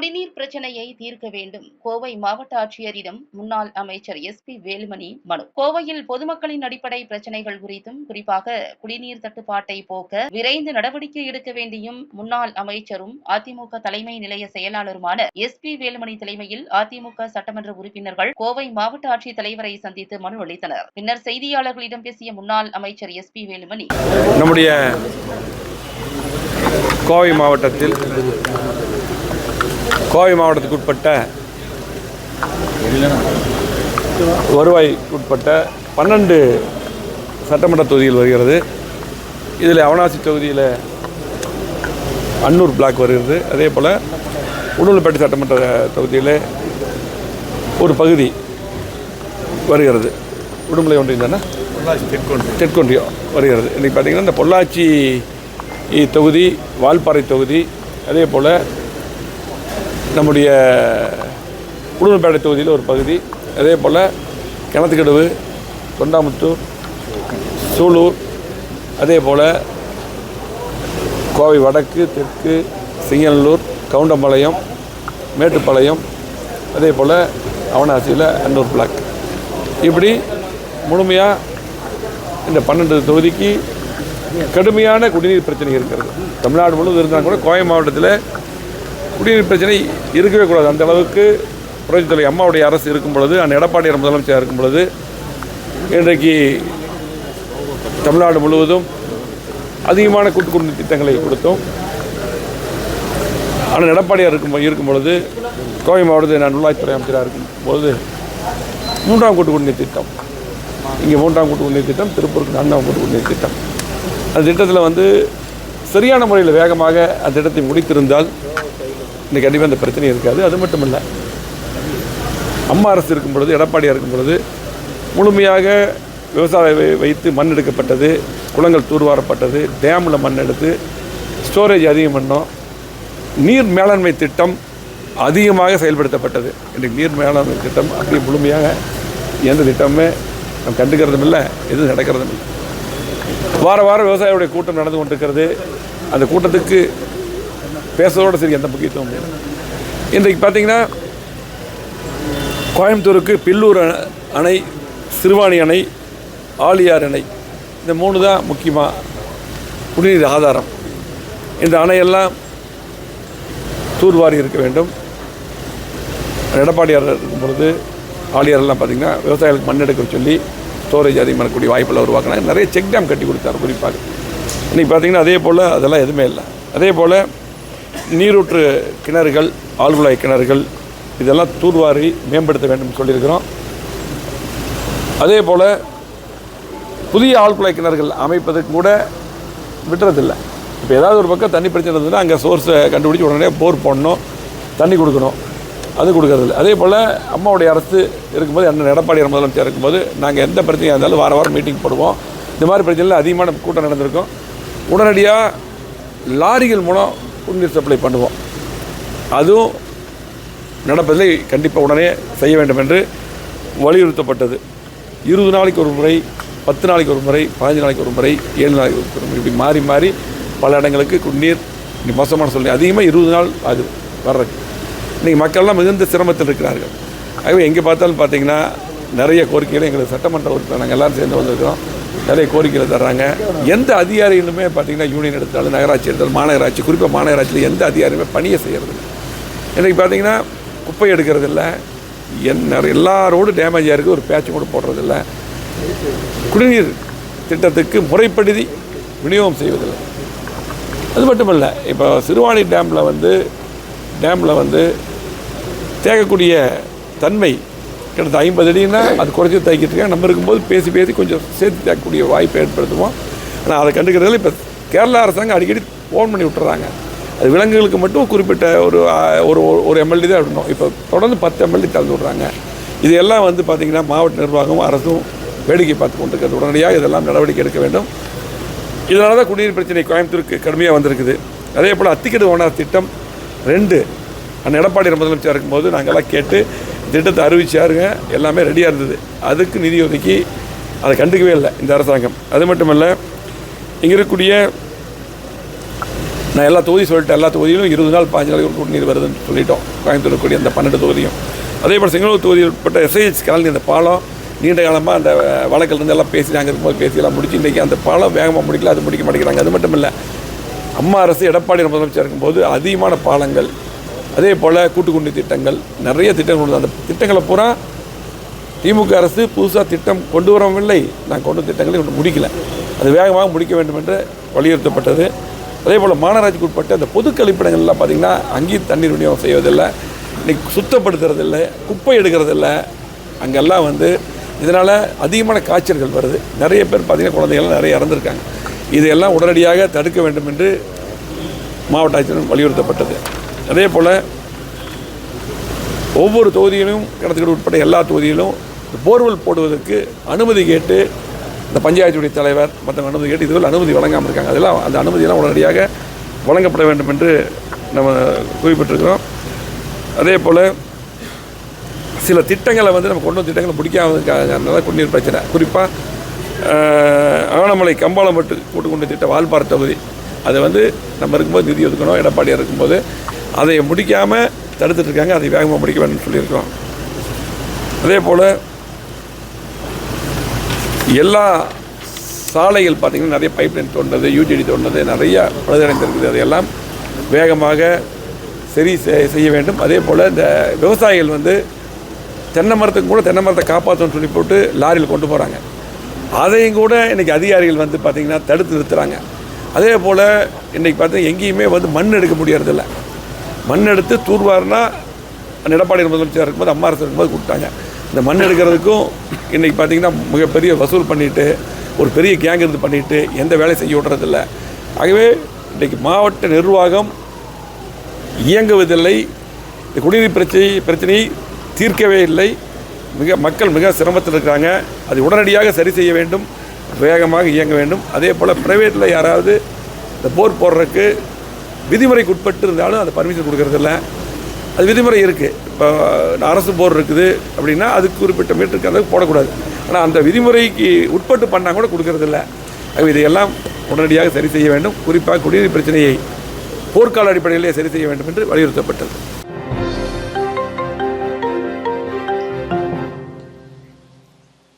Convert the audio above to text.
குடிநீர் பிரச்சனையை தீர்க்க வேண்டும். கோவை மாவட்ட ஆட்சியரிடம் முன்னாள் அமைச்சர் எஸ் பி வேலுமணி மனு. கோவையில் பொதுமக்களின் அடிப்படை பிரச்சனைகள் குறித்தும் குறிப்பாக குடிநீர் தட்டுப்பாட்டை போக்க விரைந்து நடவடிக்கை எடுக்க வேண்டியும் முன்னாள் அமைச்சரும் அதிமுக தலைமை நிலைய செயலாளருமான எஸ் பி வேலுமணி தலைமையில் அதிமுக சட்டமன்ற உறுப்பினர்கள் கோவை மாவட்ட ஆட்சித் தலைவரை சந்தித்து மனு அளித்தனர். பின்னர் செய்தியாளர்களிடம் பேசிய முன்னாள் அமைச்சர் எஸ் பி வேலுமணி நம்முடைய கோவை மாவட்டத்தில் கோவை மாவட்டத்துக்கு உட்பட்ட வருவாய்க்கு உட்பட்ட பன்னெண்டு சட்டமன்ற தொகுதிகள் வருகிறது. இதில் அவனாசி தொகுதியில் அன்னூர் பிளாக் வருகிறது. அதே போல் உடுமலைப்பேட்டை சட்டமன்ற தொகுதியில் ஒரு பகுதி வருகிறது. உடுமலை ஒன்றியம் தானே? தெற்கொன்றியம். வருகிறது. இன்றைக்கி பார்த்திங்கன்னா இந்த பொள்ளாச்சி தொகுதி வால்பாறை தொகுதி அதே போல் நம்முடைய உடுமலைப்பேட்டை தொகுதியில் ஒரு பகுதி. அதே போல் கிணத்துக்கடவு தொண்டாமுத்தூர் சூலூர் அதே போல் கோவை வடக்கு தெற்கு சிங்கநல்லூர் கவுண்டம்பாளையம் மேட்டுப்பாளையம் அதே போல் அவனாசியில் அன்னூர் பிளாக். இப்படி முழுமையாக இந்த பன்னெண்டு தொகுதிக்கு கடுமையான குடிநீர் பிரச்சனை இருக்கிறது. தமிழ்நாடு முழுவதும் இருந்தால் கூட கோவை மாவட்டத்தில் குடிநீர் பிரச்சனை இருக்கவே கூடாது. அந்த அளவுக்கு புரட்சித்துறை அம்மாவுடைய அரசு இருக்கும் பொழுது அந்த எடப்பாடியார் முதலமைச்சர் இருக்கும் பொழுது இன்றைக்கு தமிழ்நாடு முழுவதும் அதிகமான கூட்டு குடிநீர் திட்டங்களை கொடுத்தோம். ஆனால் எடப்பாடியார் இருக்கும் இருக்கும் பொழுது கோவை மாவட்டத்தில் நான் உள்ளாட்சித்துறை அமைச்சராக இருக்கும் பொழுது மூன்றாம் கூட்டு குடிநீர் திட்டம். இங்கே மூன்றாம் கூட்டு குடிநீர் திட்டம் திருப்பூருக்கு நான்காம் கூட்டு குடிநீர் திட்டம். அந்த திட்டத்தில் வந்து சரியான முறையில் வேகமாக அந்த திட்டத்தை முடித்திருந்தால் இன்றைக்கி கண்டிப்பாக அந்த பிரச்சனை இருக்காது. அது மட்டும் இல்லை அம்மா அரசு இருக்கும் பொழுது எடப்பாடியாக இருக்கும் பொழுது முழுமையாக விவசாய வை- வைத்து மண் எடுக்கப்பட்டது குளங்கள் தூர்வாரப்பட்டது டேமில் மண் எடுத்து ஸ்டோரேஜ் அதிகம் பண்ணோம். நீர் மேலாண்மை திட்டம் அதிகமாக செயல்படுத்தப்பட்டது. இன்றைக்கு நீர் மேலாண்மை திட்டம் அப்படி முழுமையாக எந்த திட்டமுமே நம்ம கண்டுக்கிறதும் இல்லை எதுவும் நடக்கிறதும் இல்லை. வார வாரம் விவசாயியுடைய கூட்டம் நடந்து கொண்டிருக்கிறது. அந்த கூட்டத்துக்கு பேசுறதோட சரி எந்த முக்கியத்துவம் இல்லை இன்றைக்கு பார்த்தீங்கன்னா கோயம்புத்தூருக்கு பில்லூர் அணை- சிறுவாணி அணை ஆழியார் அணை இந்த மூணு தான் முக்கியமாக குடிநீர் ஆதாரம். இந்த அணையெல்லாம் தூர்வாரி இருக்க வேண்டும். எடப்பாடியார் இருக்கும் பொழுது ஆழியாரெல்லாம் பார்த்திங்கன்னா விவசாயிகளுக்கு மண் எடுக்க சொல்லி ஸ்டோரேஜ் அதிகமாக பண்ணக்கூடிய வாய்ப்பெல்லாம் உருவாக்கினாங்க. நிறைய செக் டேம் கட்டி கொடுத்தார் குறிப்பாக. இன்றைக்கி பார்த்திங்கன்னா அதே போல் அதெல்லாம் எதுவுமே இல்லை. அதே போல் நீரூற்று கிணறுகள் ஆழ்குழாய் கிணறுகள் இதெல்லாம் தூர்வாரி மேம்படுத்த வேண்டும் சொல்லியிருக்கிறோம். அதே போல் புதிய ஆழ்குழாய் கிணறுகள் அமைப்பதற்கு கூட விட்டுறதில்லை. இப்போ ஏதாவது ஒரு பக்கம் தண்ணி பிரச்சனை இருந்ததுன்னா அங்கே சோர்ஸை கண்டுபிடிச்சி உடனே போர் போடணும் தண்ணி கொடுக்கணும். அது கொடுக்கறதில்ல. அதே போல் அம்மாவுடைய அரசு இருக்கும்போது அண்ணன் எடப்பாடி முதலமைச்சர் இருக்கும்போது நாங்கள் எந்த பிரச்சனையாக இருந்தாலும் வார வாரம் மீட்டிங் போடுவோம். இந்த மாதிரி பிரச்சனையில் அதிகமான கூட்டம் நடந்திருக்கும். உடனடியாக லாரிகள் மூலம் குடிநீர் சப்ளை பண்ணுவோம். அதுவும் நடப்பதில்லை கண்டிப்பாக உடனே செய்ய வேண்டும் என்று வலியுறுத்தப்பட்டது. இருபது நாளைக்கு ஒரு முறை பத்து நாளைக்கு ஒரு முறை பதினஞ்சு நாளைக்கு ஒரு முறை ஏழு நாளைக்கு ஒரு முறை இப்படி மாறி மாறி பல இடங்களுக்கு குடிநீர் இன்னைக்கு மோசமான சொல்லி அதிகமாக இருபது நாள் அது வர்றதுக்கு. இன்றைக்கி மக்கள்லாம் மிகுந்த சிரமத்தில் இருக்கிறார்கள். ஆகவே எங்கே பார்த்தாலும் பார்த்தீங்கன்னா நிறைய கோரிக்கைகள் எங்களுக்கு சட்டமன்ற உறுப்பினர் நாங்கள் எல்லோரும் சேர்ந்து வந்திருக்கிறோம். நிறைய கோரிக்கைகள் தர்றாங்க. எந்த அதிகாரிகளுமே பார்த்தீங்கன்னா யூனியன் எடுத்தாலும் நகராட்சி எடுத்தாலும் மாநகராட்சி குறிப்பாக மாநகராட்சியில் எந்த அதிகாரியுமே பணியை செய்கிறது இல்லை இன்றைக்கி பார்த்தீங்கன்னா குப்பை எடுக்கிறது இல்லை என் எல்லா ரோடு டேமேஜ் இருக்குது ஒரு பேட்ச் கூட போடுறதில்ல. குடிநீர் திட்டத்துக்கு முறைப்படுத்தி விநியோகம் செய்வதில்லை. அது மட்டுமல்ல இப்போ சிறுவாணி டேமில் வந்து டேமில் வந்து தேக்கக்கூடிய தன்மை கிட்டத்தட்ட ஐம்பது அடின்னா அது குறைச்சி தைக்கிறதுக்காக இருக்காங்க. நம்ம இருக்கும்போது பேசி பேசி கொஞ்சம் சேர்த்து தேக்கக்கூடிய வாய்ப்பை ஏற்படுத்துவோம். ஆனால் அதை கண்டுக்கிறதுல இப்போ கேரளா அரசாங்கம் அடிக்கடி ஃபோன் பண்ணி விட்டுறாங்க. அது விலங்குகளுக்கு மட்டும் குறிப்பிட்ட ஒரு ஒரு ஒரு எம்எல்ஏ தான் விடணும். இப்போ தொடர்ந்து பத்து எம்எல்ஏ தந்து விட்றாங்க. இதெல்லாம் வந்து பார்த்திங்கன்னா மாவட்ட நிர்வாகமும் அரசும் வேடிக்கை பார்த்து கொண்டிருக்கிறது. உடனடியாக இதெல்லாம் நடவடிக்கை எடுக்க வேண்டும். இதனால தான் குடிநீர் பிரச்சனை கோயம்புத்தூருக்கு கடுமையாக வந்திருக்குது. அதே போல் அத்திக்கடு ஓனார் திட்டம் ரெண்டு. அந்த எடப்பாடி முதலமைச்சர் இருக்கும்போது நாங்கள்லாம் கேட்டு திட்டத்தை அறிவிச்சாருங்க. எல்லாமே ரெடியாக இருந்தது. அதுக்கு நிதி ஒதுக்கி அதை கண்டுக்கவே இல்லை இந்த அரசாங்கம். அது மட்டும் இல்லை இங்கே இருக்கக்கூடிய நான் எல்லா தொகுதி சொல்லிட்டேன். எல்லா தொகுதியிலும் இருபது நாள் பாஞ்சு நாளைக்கு ஒரு குடிநீர் வருதுன்னு சொல்லிட்டோம். கோயம்புத்தூர் கூடிய அந்த பன்னெண்டு தொகுதியும். அதே போல் செங்கலூர் தொகுதி உட்பட்ட எஸ்ஐஹெச் காலனி அந்த பாலம் நீண்ட காலமாக அந்த வழக்கில் இருந்து எல்லாம் பேசி நாங்கள் இருக்கும்போது பேசி எல்லாம் முடிச்சு இன்றைக்கி அந்த பாலம் வேகமாக முடிக்கல அது முடிக்க மாட்டேங்கிறாங்க. அது மட்டும் இல்லை அம்மா அரசு எடப்பாடி முதலமைச்சர் இருக்கும்போது அதிகமான பாலங்கள் அதே போல் கூட்டுக்குண்டி திட்டங்கள் நிறைய திட்டங்கள் கொண்டு அந்த திட்டங்களை பூரா திமுக அரசு புதுசாக திட்டம் கொண்டு வரவில்லை நான் கொண்டு திட்டங்களை ஒன்று முடிக்கல. அது வேகமாக முடிக்க வேண்டும் என்று வலியுறுத்தப்பட்டது. அதே போல் மாநகராட்சிக்கு உட்பட்ட அந்த பொது கழிப்பிடங்கள்லாம் பார்த்திங்கன்னா அங்கேயும் தண்ணீர் விநியோகம் செய்வதில்லை. இன்றைக்கி சுத்தப்படுத்துறதில்லை குப்பை எடுக்கிறதில்ல. அங்கெல்லாம் வந்து இதனால் அதிகமான காய்ச்சல்கள் வருது. நிறைய பேர் பார்த்திங்கன்னா குழந்தைகள்லாம் நிறைய இறந்துருக்காங்க. இதையெல்லாம் உடனடியாக தடுக்க வேண்டும் என்று மாவட்ட ஆட்சியரும் வலியுறுத்தப்பட்டது. அதே போல் ஒவ்வொரு தொகுதியிலும் கிணத்துக்கடை உட்பட எல்லா தொகுதியிலும் இந்த போர்வெல் போடுவதற்கு அனுமதி கேட்டு இந்த பஞ்சாயத்துடைய தலைவர் மற்ற அனுமதி கேட்டு இதுவரை அனுமதி வழங்காமல் இருக்காங்க. அதெல்லாம் அந்த அனுமதியெல்லாம் உடனடியாக வழங்கப்பட வேண்டும் என்று நம்ம குறிப்பிட்டிருக்கிறோம். அதே போல் சில திட்டங்களை வந்து நம்ம கொண்டு வந்த திட்டங்களை முடிக்காததுக்காக குடிநீர் பிரச்சனை. குறிப்பாக ஆனமலை கம்பாளம்பட்டு கூட்டுக்குண்டு திட்ட வால்பார் தொகுதி. அதை வந்து நம்ம இருக்கும்போது நிதி ஒதுக்கணும் எடப்பாடியாக இருக்கும்போது அதை முடிக்காமல் தடுத்துட்டு இருக்காங்க அதை வேகமாக முடிக்க வேணும்னு சொல்லியிருக்கோம். அதே போல் எல்லா சாலைகள் பார்த்திங்கன்னா நிறைய பைப்லைன் தோன்றது யூஜிடி தோன்றது நிறைய பழுதடைந்திருக்குது. அதையெல்லாம் வேகமாக சரி செய்ய வேண்டும். அதே போல் இந்த விவசாயிகள் வந்து தென்னை மரத்துக்கு கூட தென்னை மரத்தை காப்பாற்றணும்னு சொல்லி போட்டு லாரியில் கொண்டு போகிறாங்க அதையும் கூட இன்றைக்கி அதிகாரிகள் வந்து பார்த்திங்கன்னா தடுத்து நிறுத்துகிறாங்க அதே போல் இன்றைக்கி பார்த்தா எங்கேயுமே வந்து மண் எடுக்க முடியறதில்ல. மண் எடுத்து தூர்வாருனா எடப்பாடி முதலமைச்சர் இருக்கும்போது அம்மா அரசு இருக்கும்போது கொடுத்தாங்க. இந்த மண் எடுக்கிறதுக்கும் இன்றைக்கி பார்த்தீங்கன்னா மிகப்பெரிய வசூல் பண்ணிவிட்டு ஒரு பெரிய கேங் இருந்து பண்ணிவிட்டு எந்த வேலையும் செய்ய விடுறதில்ல. ஆகவே இன்றைக்கி மாவட்ட நிர்வாகம் இயங்குவதில்லை. இந்த குடிநீர் பிரச்சனை பிரச்சனையை தீர்க்கவே இல்லை. மிக மக்கள் மிக சிரமத்தில் இருக்கிறாங்க அதை உடனடியாக சரி செய்ய வேண்டும். வேகமாக இயங்க வேண்டும். அதே போல் ப்ரைவேட்டில் யாராவது இந்த போர் போடுறதுக்கு விதிமுறைக்கு உட்பட்டு இருந்தாலும் அந்த பர்மிஷன் கொடுக்கறதில்ல. அது விதிமுறை இருக்குது இப்போ அரசு போர் இருக்குது அப்படின்னா அதுக்கு குறிப்பிட்ட மீட்டருக்கு அளவுக்கு போடக்கூடாது. ஆனால் அந்த விதிமுறைக்கு உட்பட்டு பண்ணால் கூட கொடுக்கறதில்ல. இதையெல்லாம் உடனடியாக சரி செய்ய வேண்டும். குறிப்பாக குடிநீர் பிரச்சனையை போர்க்கால அடிப்படையிலே சரி செய்ய வேண்டும் என்று வலியுறுத்தப்பட்டது.